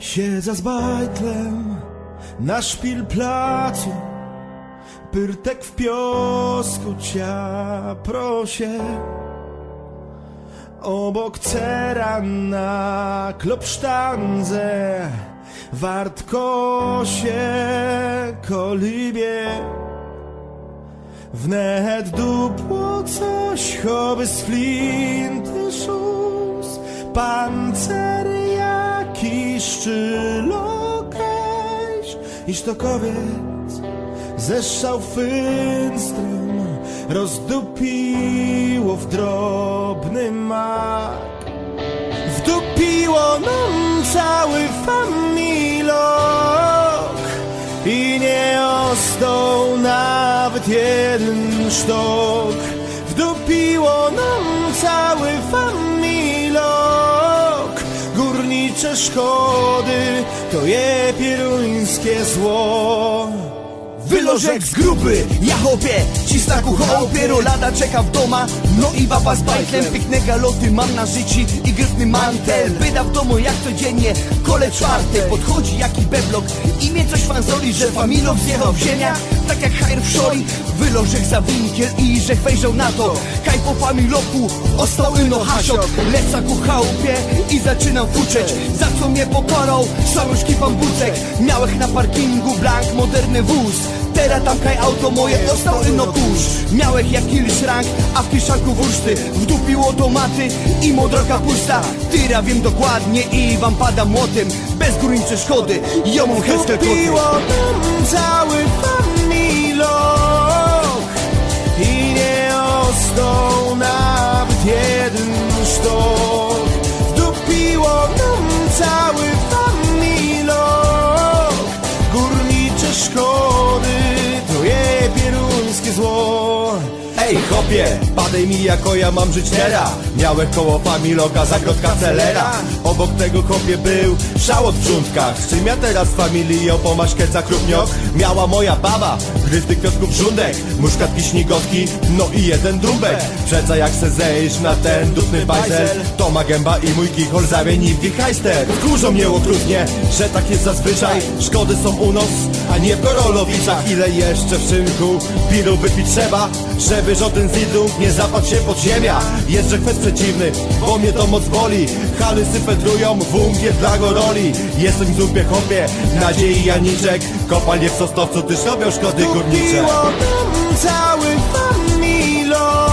Siedza z bajtlem na szpilplacu Pyrtek w piosku cia prosie Obok cera na klopsztandze Wartkosie kolibie. Wnet dupło coś, choby z flinty szus Pancer jakiś szczylokeś I sztokowiec ze szałfynstrą Rozdupiło w drobny mak. Wdupiło nam cały familok I nie ostał nawet jeden sztok. Wdupiło nam cały familok Górnicze szkody to je pieruńskie zło. Wylożek z gruby, ja chopie, cistaku chopie Rolada czeka w doma, no i baba z bajtlem Piękne galoty mam na życi i gryfny mantel. Byda w domu jak codziennie, kole czwartek Podchodzi jaki beblok i mnie coś fanzoli Że familok zjechał w ziemiach, tak jak hajr w szoli Wylożek za winkiel i że wejrzał na to. Kaj po familoku, ostał ino hasiok Leca ku chałupie i zaczynam fuczeć. Za co mnie pokorał, szaruszki pan bucek. Miałech na parkingu blank, moderny wóz. Teraz tam kaj auto moje ostał ino kurz Miałech jak rank, a w kieszanku wurszty. Wdupiło tomaty i modra kapusta. Tyra wiem dokładnie i wam pada młotem. Bez górnicze szkody, mam heskel koty. Kupiło nam cały Chopie, padaj mi jako ja mam żyć teraz. Miałem koło familoka, zagrodka celera. Obok tego chopie był szałot w brzunkach Z czym ja teraz z familią po maśkece krupniok Miała moja baba, gryzdy kwiatków żundek Muszkatki śnigotki, no i jeden drumbek Przeca jak se zejść na ten dupny bajzel. To ma gęba i mój kichol zamieni w wichajster. Wkurzą mnie okrutnie, że tak jest zazwyczaj. Szkody są u nas, a nie w Ile jeszcze w szynku pilu wypić trzeba Żeby żaden z idów nie zapadł się pod ziemia. Jest, że kwest przeciwny, bo mnie to moc boli. Halysy fedrują, wungiel dla goroli. Jestem w dupie chopie, nadziei Janiczek. Kopalnie w Sosnowcu też robią szkody górnicze. Cały familok